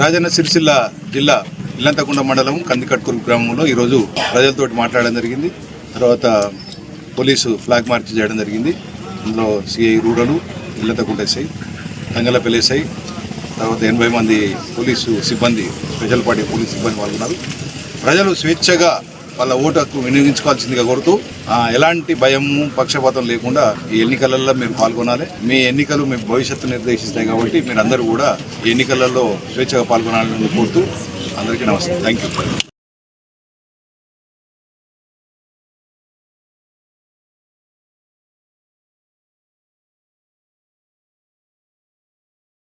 రాజన్న సిరిసిల్ల జిల్లా ఇల్లంతకుండ మండలం కందికట్కూరు గ్రామంలో ఈరోజు ప్రజలతోటి మాట్లాడడం జరిగింది. తర్వాత పోలీసు ఫ్లాగ్ మార్చ్ చేయడం జరిగింది. అందులో CI rural Illanthakunta SI Thangallapalli SI తర్వాత ఎనభై మంది పోలీసు సిబ్బంది స్పెషల్ పార్టీ పోలీసు సిబ్బంది పాల్గొన్నారు ప్రజలు స్వేచ్ఛగా వాళ్ళ ఓటు హక్కు వినియోగించుకోవాల్సిందిగా కోరుతూ ఎలాంటి భయము పక్షపాతం లేకుండా ఈ ఎన్నికలలో మీరు పాల్గొనాలి. మీ ఎన్నికలు మీ భవిష్యత్తు నిర్దేశిస్తాయి కాబట్టి మీరు అందరూ కూడా ఈ ఎన్నికలలో స్వేచ్ఛగా పాల్గొనాలని కోరుతూ అందరికీ నమస్తే. Thank you